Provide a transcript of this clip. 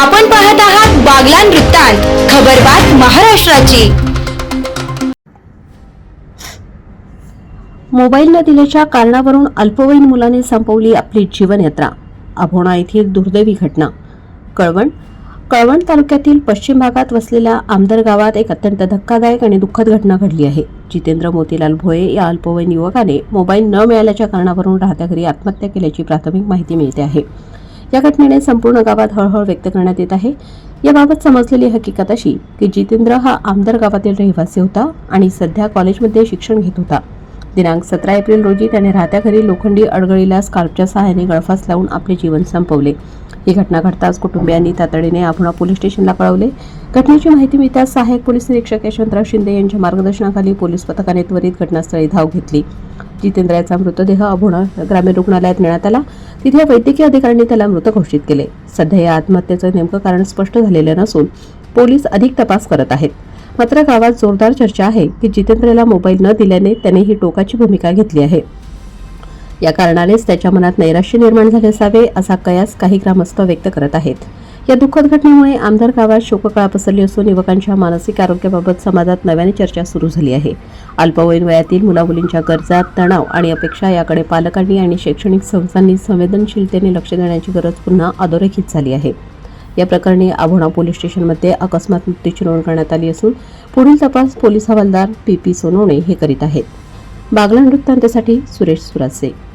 आपण पाहत आहात बागलान वृत्तांत खबरबात महाराष्ट्राची. मोबाईल न दिल्याच्या कारणावरून अल्पवयीन मुलाने संपवली आपली जीवनयात्रा अभोणा येथील दुर्दैवी घटना. कळवण कळवण तालुक्यातील पश्चिम भागात वसलेल्या आमदर गावात एक अत्यंत धक्कादायक आणि दुःखद घटना घडली आहे. जितेंद्र मोतीलाल भोये या अल्पवयीन युवकाने मोबाईल न मिळाल्याच्या कारणावरून राहत्या घरी आत्महत्या केल्याची प्राथमिक माहिती मिळते आहे. या घटनेने संपूर्ण गावात हळहळ व्यक्त करण्यात येत आहे. याबाबत समजलेली हकीकत अशी की जितेंद्र हा आमदार गावातील रहिवासी होता आणि सध्या कॉलेजमध्ये शिक्षण घेत होता. दिनांक सतरा एप्रिल रोजी त्याने राहत्या घरी लोखंडी अडगळीला स्कार्पच्या सहाय्याने गळफास लावून आपले जीवन संपवले. ही घटना घडताच कुटुंबियांनी तातडीने आभुणा पोलीस स्टेशनला कळवले. घटनेची माहिती मिळताच सहाय्यक पोलीस निरीक्षक यशवंतराव शिंदे यांच्या मार्गदर्शनाखाली पोलीस पथकाने त्वरित घटनास्थळी धाव घेतली. जितेंद्र याचा मृतदेह अभुणा ग्रामीण रुग्णालयात नेण्यात आला. तिथे वैद्यकीय अधिकाऱ्यांनी त्याला मृत घोषित केले. सध्या या आत्महत्येचं नेमकं कारण स्पष्ट झालेलं नसून पोलीस अधिक तपास करत आहेत. मात्र गावात जोरदार चर्चा आहे की जितेंद्रला मोबाईल न दिल्याने त्याने ही टोकाची भूमिका घेतली आहे. या कारणानेच त्याच्या मनात नैराश्य निर्माण झाले असावे असा कयास काही ग्रामस्थ व्यक्त करत आहेत. या दुःखद घटनेमुळे आमदार गावात शोककळा पसरली असून युवकांच्या मानसिक आरोग्याबाबत समाजात नव्याने चर्चा सुरू झाली आहे. अल्पवयीन वयातील मुलामुलींच्या गरजा तणाव आणि अपेक्षा याकडे पालकांनी आणि शैक्षणिक संस्थांनी संवेदनशीलतेने लक्ष देण्याची गरज पुन्हा अधोरेखित झाली आहे. या प्रकरणी आभोणा पोलीस स्टेशनमध्ये अकस्मात मृत्यूची नोंद करण्यात आली असून पुढील तपास पोलीस हवालदार पी पी सोनवणे हे करीत आहेत. बागला वृत्तांतासाठी सुरेश सुरासे.